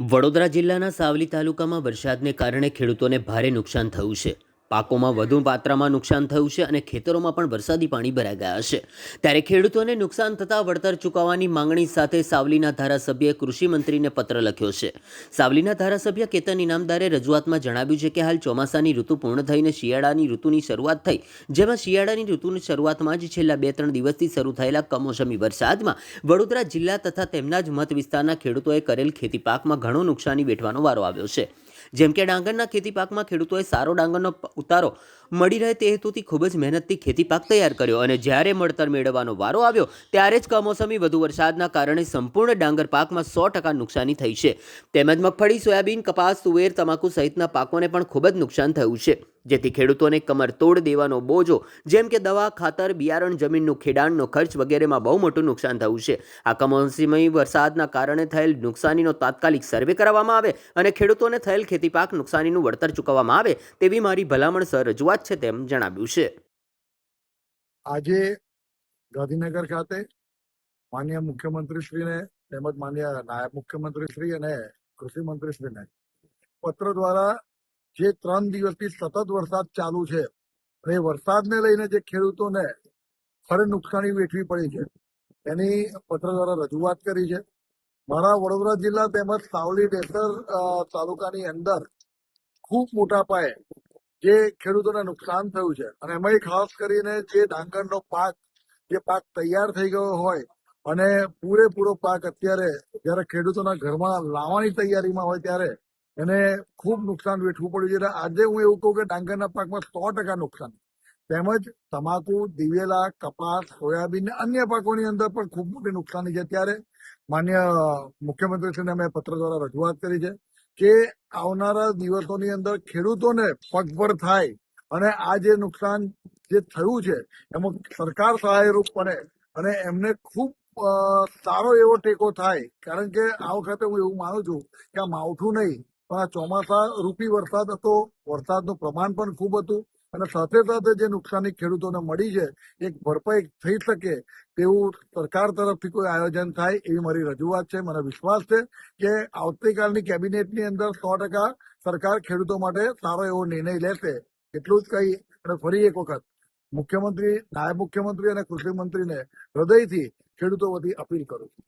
વડોદરા જિલ્લાના સાવલી તાલુકામાં વરસાદને કારણે ખેડૂતોને ભારે નુકસાન થયું છે. પાકોમાં વધુ માત્રામાં નુકસાન થયું છે અને ખેતરોમાં પણ વરસાદી પાણી ભરાઈ ગયા છે. ત્યારે ખેડૂતોને નુકસાન થતાં વળતર ચૂકવવાની માંગણી સાથે સાવલીના ધારાસભ્યએ કૃષિમંત્રીને પત્ર લખ્યો છે. સાવલીના ધારાસભ્ય કેતન ઇનામદારે રજૂઆતમાં જણાવ્યું છે કે હાલ ચોમાસાની ઋતુ પૂર્ણ થઈને શિયાળાની ઋતુની શરૂઆત થઈ. જેમાં શિયાળાની ઋતુની શરૂઆતમાં જ છેલ્લા બે ત્રણ દિવસથી શરૂ થયેલા કમોસમી વરસાદમાં વડોદરા જિલ્લા તથા તેમના જ મત વિસ્તારના ખેડૂતોએ કરેલ ખેતી પાકમાં ઘણો નુકસાની વેઠવાનો વારો આવ્યો છે. જેમ કે ડાંગરના ખેતી પાકમાં ખેડૂતોએ સારો ડાંગરનો ઉતારો મળી રહે તે હેતુથી ખૂબ જ મહેનતથી ખેતી પાક તૈયાર કર્યો અને જ્યારે મળતર મેળવવાનો વારો આવ્યો, ત્યારે જ કમોસમી વધુ વરસાદના કારણે સંપૂર્ણ ડાંગર પાકમાં સો ટકા નુકસાની થઈ છે. તેમજ મગફળી, સોયાબીન, કપાસ, તુવેર, તમાકુ સહિતના પાકોને પણ ખૂબ જ નુકસાન થયું છે. જેથી ખેડૂતોને કમર તોડ દેવાનો બોજો, જેમ કે દવા, ખાતર, બિયારણ, જમીનનું ખેડાણનો ખર્ચ વગેરેમાં બહુ મોટું નુકસાન થયું છે. આ કમોસમી વરસાદના કારણે થયેલ નુકસાનીનો તાત્કાલિક સર્વે કરવામાં આવે અને ખેડૂતોને થયેલ ખેતી પાક નુકસાનીનું વળતર ચૂકવવામાં આવે તેવી મારી ભલામણ સર રજૂઆત છે તેમ જણાવ્યું છે. આજે ગાંધીનગર ખાતે માન્ય મુખ્યમંત્રીશ્રીને તેમજ માન્ય નાયબ મુખ્યમંત્રીશ્રી અને કૃષિ મંત્રીશ્રીને પત્ર દ્વારા જે ત્રણ દિવસથી સતત વરસાદ ચાલુ છે અને વરસાદને લઈને જે ખેડૂતોને ખરે નુકસાની વેઠવી પડી છે, એની પત્ર દ્વારા રજૂઆત કરી છે. મારા વડોદરા જિલ્લા તેમજ સાવલી ડેસર તાલુકાની અંદર ખૂબ મોટા પાયે જે ખેડૂતોને નુકસાન થયું છે અને એમાંય ખાસ કરીને જે ડાંગરનો પાક, જે પાક તૈયાર થઈ ગયો હોય અને પૂરેપૂરો પાક અત્યારે જ્યારે ખેડૂતોના ઘરમાં લાવવાની તૈયારીમાં હોય ત્યારે એને ખૂબ નુકસાન વેઠવું પડ્યું છે આજે હું એવું કહું કે ડાંગરના પાકમાં સો ટકા નુકસાન. તેમજ તમાકુ, દિવેલા, કપાસ, સોયાબીન અને અન્ય પાકોની અંદર પણ ખૂબ મોટી નુકસાની છે. ત્યારે માન્ય મુખ્યમંત્રીશ્રીને અમે પત્ર દ્વારા રજૂઆત કરી છે કે આવનારા દિવસોની અંદર ખેડૂતોને પગભર થાય અને આ જે નુકસાન જે થયું છે, એમાં સરકાર સહાયરૂપ બને અને એમને ખૂબ સારો એવો ટેકો થાય. કારણ કે આ વખતે હું એવું માનું છું કે આ માવઠું નહીં પણ આ ચોમાસા રૂપી વરસાદ હતો, વરસાદનું પ્રમાણ પણ ખૂબ હતું અને સાથે સાથે જે નુકસાની ખેડૂતોને મળી છે, એક ભરપાઈ થઈ શકે તેવું સરકાર તરફથી કોઈ આયોજન થાય એવી મારી રજૂઆત છે. મને વિશ્વાસ છે કે આવતીકાલની કેબિનેટની અંદર સો ટકા સરકાર ખેડૂતો માટે સારો એવો નિર્ણય લેશે. એટલું જ કહી અને ફરી એક વખત મુખ્યમંત્રી, નાયબ મુખ્યમંત્રી અને કૃષિ મંત્રીને હૃદયથી ખેડૂતો વતી અપીલ કરું છું.